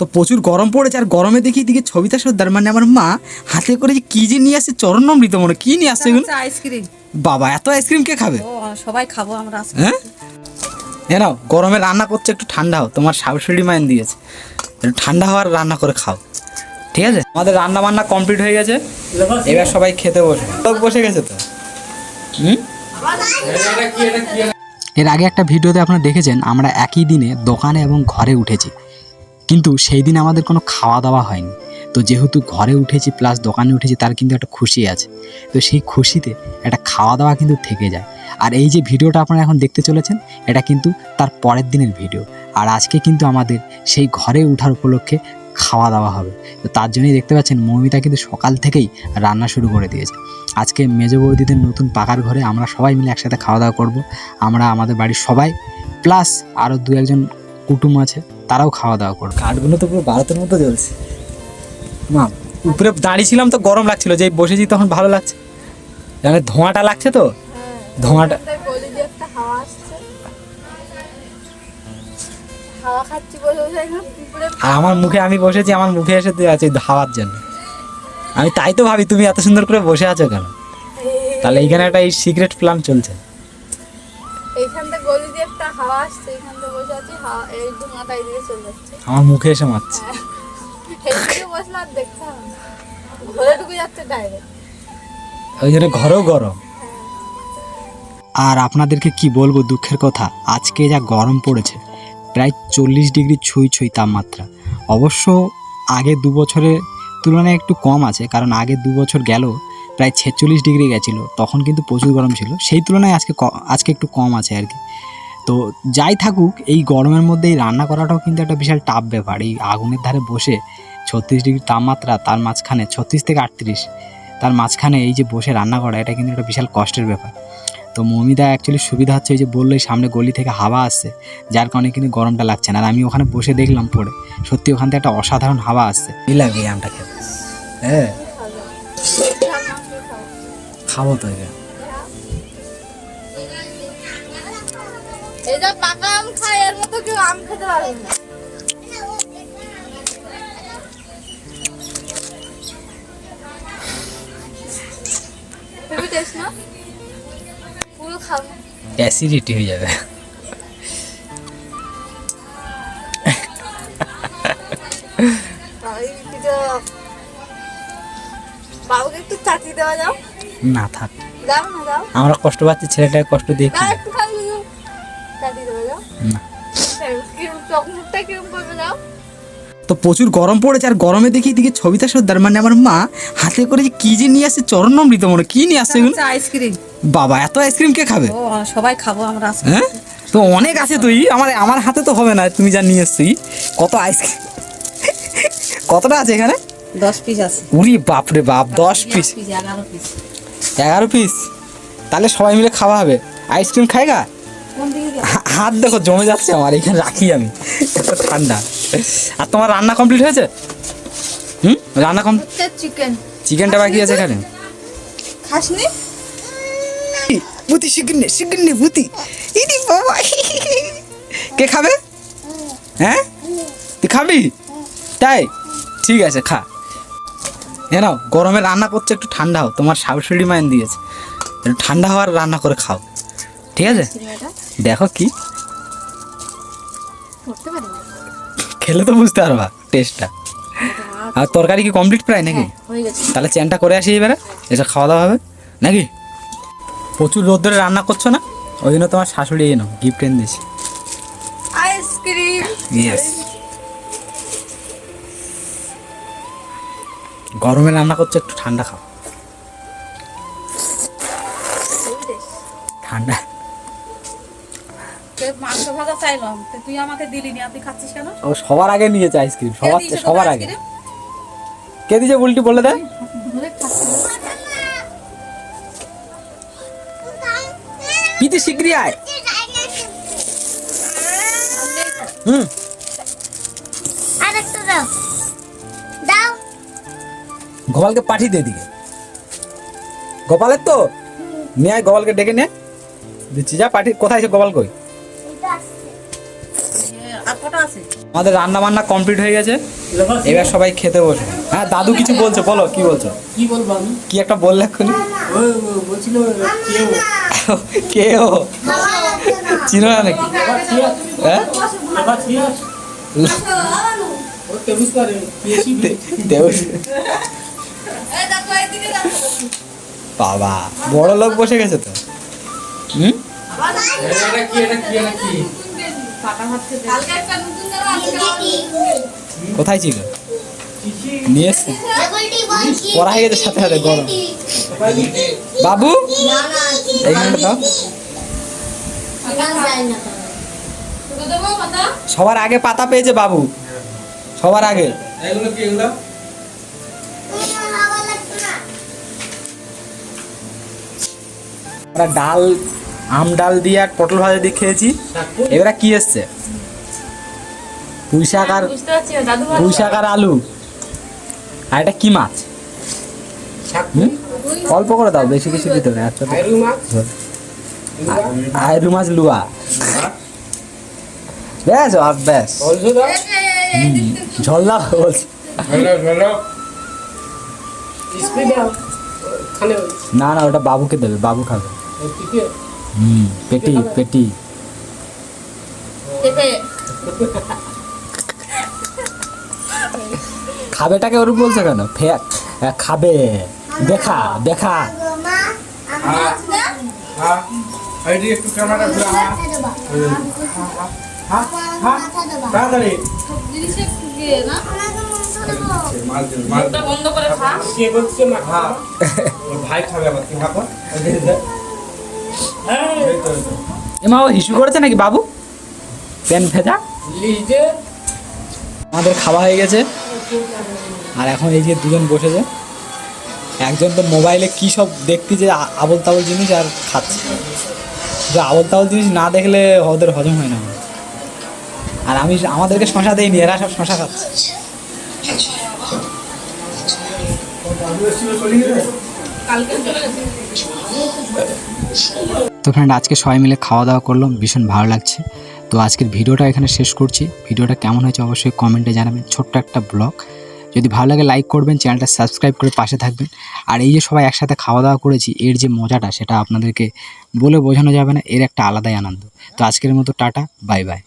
তো প্রচুর গরম পড়েছে আর গরমে দেখি দিকে ছবিতা সর্দার মানে আমার মা হাতে করে যে কি যে নিয়ে আসছে চরণ অমৃত মনে কি নিয়ে আসছে এগুলো? আইসক্রিম বাবা এত আইসক্রিম কে খাবে? সবাই খাব আমরা হ্যাঁ? এ নাও গরমে রান্না করছে একটু ঠান্ডা হও। তোমার শাশুড়ি মাইন দিয়েছে। একটু ঠান্ডা হওয়ার রান্না করে খাও। ঠিক আছে? আমাদের রান্না বান্না কমপ্লিট হয়ে গেছে। এবার সবাই খেতে বসে। বসে গেছে তো? হুম? এর আগে একটা ভিডিওতে আপনারা দেখেছেন আমরা একই দিনে দোকানে এবং ঘরে উঠেছি। কিন্তু সেই দিন আমাদের কোনো খাওয়া দাওয়া হয়নি। তো যেহেতু ঘরে উঠেছি প্লাস দোকানে উঠেছি, তার কিন্তু একটা খুশি আছে। তো সেই খুশিতে একটা খাওয়া দাওয়া কিন্তু থেকে যায়। আর এই যে ভিডিওটা আপনারা এখন দেখতে চলেছেন, এটা কিন্তু তার পরের দিনের ভিডিও। আর আজকে কিন্তু আমাদের সেই ঘরে ওঠার উপলক্ষে খাওয়া দাওয়া হবে। তো তার জন্যই দেখতে পাচ্ছেন, মৌমিতা কিন্তু সকাল থেকেই রান্না শুরু করে দিয়েছে। আজকে মেজ বৌদিদের নতুন পাকার ঘরে আমরা সবাই মিলে একসাথে খাওয়া দাওয়া করব। আমরা আমাদের বাড়ির সবাই প্লাস আরও দু একজন কুটুম আছে। তারাও খাওয়া দাওয়া করবে। কাঠগুলো তো পুরো ভারতের মতো জ্বলছে। মা উপরে দাঁড়িয়েছিলাম তো গরম লাগছিল যে বসেছি তখন ভালো লাগছে। জানে ধোঁয়াটা লাগছে তো? ধোঁয়াটা গলি দিয়ে একটা হাওয়া আসছে। হাওয়া খাচ্ছি বলে বসে এখানে পিঁপড়ে আর আমার মুখে আমি বসেছি আমার মুখে এসে আছে হাওয়ার জন্য। আমি তাই তো ভাবি তুমি এত সুন্দর করে বসে আছো কেন? তাহলে এইখানে একটা এই সিক্রেট প্ল্যান চলছে। গলি দিয়ে একটা হাওয়া আসছে বসে আছি হাওয়া এই ধোঁয়াটা এদিকে চলে যাচ্ছে। আমার মুখে এসে মারছে। এইদিকে বসলে আর দেখতে হবে ঘরে ঢুকে যাচ্ছে ডাইরেক্ট ওই জন্য ঘরেও গরম। আর আপনাদেরকে কি বলব দুঃখের কথা আজকে যা গরম পড়েছে প্রায় চল্লিশ ডিগ্রি ছুঁই ছুঁই তাপমাত্রা। অবশ্য আগে দু বছরের তুলনায় একটু কম আছে কারণ আগে দু বছর গেল প্রায় ছেচল্লিশ ডিগ্রি গেছিল, তখন কিন্তু প্রচুর গরম ছিল। সেই তুলনায় আজকে আজকে একটু কম আছে আর কি। তো যাই থাকুক, এই গরমের মধ্যে এই রান্না করাটাও কিন্তু একটা বিশাল টাফ ব্যাপার। এই আগুনের ধারে বসে ছত্রিশ ডিগ্রি তাপমাত্রা, তার মাঝখানে ছত্রিশ থেকে আটত্রিশ, তার মাঝখানে এই যে বসে রান্না করা, এটা কিন্তু একটা বিশাল কষ্টের ব্যাপার। তো মমিদা অ্যাকচুয়ালি সুবিধা হচ্ছে এই যে বললোই সামনে গলি থেকে হাওয়া আসছে, যার কারণে কিন্তু গরমটা লাগছে না। আর আমি ওখানে বসে দেখলাম পরে সত্যি ওখান থেকে একটা অসাধারণ হাওয়া আসছে। লাগবে আমটা হ্যাঁ। খাব তো এটা এই যা পাকা আম খায় এর মতো কেউ আম খেতে পারবে না। অ্যাসিডিটি হয়ে যাবে। বাবুকে একটু চাটি দেওয়া যাও। না থাক। যাও না যাও আমরা কষ্ট পাচ্ছি ছেলেটাকে কষ্ট দিয়ে তো প্রচুর গরম পড়েছে আর গরমে দেখি দিকে ছবিতা সর্দার মানে আমার মা হাতে করে যে কি যে নিয়ে আসছে চরণ অমৃত মনে কি নিয়ে আসছে এগুলো? আইসক্রিম। বাবা এত আইসক্রিম কে খাবে? সবাই খাব আমরা হ্যাঁ? তো অনেক আছে তুই আমার আমার হাতে তো হবে না তুমি যা নিয়ে এসছিস কত আইসক্রিম? কতটা আছে এখানে? দশ পিস আছে। উরি বাপরে বাপ দশ পিস পিস এগারো পিস তাহলে সবাই মিলে খাওয়া হবে। আইসক্রিম গেছে? হা- হাত দেখো জমে যাচ্ছে আমার এখানে রাখি আমি। এত ঠান্ডা। আর তোমার রান্না কমপ্লিট হয়েছে? হুম? রান্না কম চিকেন চিকেনটা বাকি আছে এখানে? খাসনি? বুতি শিখিন নে শিখিন নে বুতি ইদি বাবা। কে খাবে? হ্যাঁ? তুই খাবি? তাই? ঠিক আছে খা। এ নাও গরমে রান্না করছে একটু ঠান্ডা হও। তোমার শাশুড়ি মাইন দিয়েছে। একটু ঠান্ডা হওয়ার রান্না করে খাও। ঠিক আছে? দেখো কি। খেলে তো বুঝতে পারবা টেস্টটা আর তরকারি কি কমপ্লিট প্রায় নাকি? তাহলে চ্যানটা করে আসি এবারে এসে খাওয়া দাওয়া হবে। নাকি? প্রচুর রোদ ধরে রান্না করছ না? ওই জন্য তোমার শাশুড়ি এনো গিফট এনে দিয়েছি। আইসক্রিম ইয়েস গরমে রান্না করছে একটু ঠান্ডা খাও। ঠান্ডা। সে মাংস ভাজা চাইলাম তুই আমাকে দিলি নি তুই খাচ্ছিস কেন? ও সবার আগে নিয়েছে আইসক্রিম সবার সবার আগে। কে দিয়েছে উল্টি বলে দেয়। পিতি শিগগিরি আয়। হুম। আরেকটা দাও। গোপালকে পাঠিয়ে দে দিকে গোপালের তো? নিয়ে আয় গোপালকে ডেকে নে। দিচ্ছি যা পাঠিয়ে কোথায় আছে গোপাল কই? আমাদের রান্না বান্না কমপ্লিট হয়ে গেছে। এবার সবাই খেতে বসে। হ্যাঁ দাদু কিছু বলছে বলো কি বলছো? কি বলব আমি? কি একটা বললে এক্ষুনি? বলছিল কেউ। কে ও চিনো না নাকি? হ্যাঁ? দেউস বাবা, বড় লোক বসে গেছে তো। হুম? কোথায় ছিল? নিয়ে এসছে। পড়া হয়ে গেছে সাথে সাথে, গরম। বাবু? সবার আগে পাতা পেয়েছে বাবু। সবার আগে। আমরা ডাল আম ডাল দিয়ে আর পটল ভাজা দিয়ে খেয়েছি। এবারে কি এসছে? পুঁই শাক আর না পুঁই শাক আর আলু। আর এটা কি মাছ? অল্প করে দাও বেশি কিছু দিতে হবে আচ্ছা মাছ। আয়রু মাছ লুয়া। ব্যাস আর ব্যাস। বলছো দাও ঝোল দাও বলছি। ভালো ভালো স্পিড দাও। খানে। না না ওটা বাবুকে দেবে বাবু খাবে। হুম পেটি পেটি। খাবেটাকে ওরূপ বলছে কেন? ফে আহ, খাবে। দেখা দেখা। হ্যাঁ একটু ক্যামেরা হ্যাঁ হ্যাঁ। হ্যাঁ ভাই খাবে আবার এমা ও হিসু করেছে নাকি বাবু? পেন ভেজা? আমাদের খাওয়া হয়ে গেছে। আর এখন এই যে দুজন বসেছে। একজন তো মোবাইলে কী সব দেখতে যে আবল তাবল জিনিস আর খাচ্ছে। যে আবল তাবল জিনিস না দেখলে ওদের হজম হয় না। আর আমি আমাদেরকে শশা দেয়নি এরা সব শশা খাচ্ছে। কালকে তো ফ্রেন্ড আজকে সবাই মিলে খাওয়া দাওয়া করলাম ভীষণ ভালো লাগছে। তো আজকের ভিডিওটা এখানে শেষ করছি। ভিডিওটা কেমন হয়েছে অবশ্যই কমেন্টে জানাবেন। ছোট্ট একটা ব্লগ। যদি ভালো লাগে লাইক করবেন চ্যানেলটা সাবস্ক্রাইব করে পাশে থাকবেন। আর এই যে সবাই একসাথে খাওয়া দাওয়া করেছি, এর যে মজাটা, সেটা আপনাদেরকে বলে বোঝানো যাবে না, এর একটা আলাদাই আনন্দ। তো আজকের মতো টাটা বাই বাই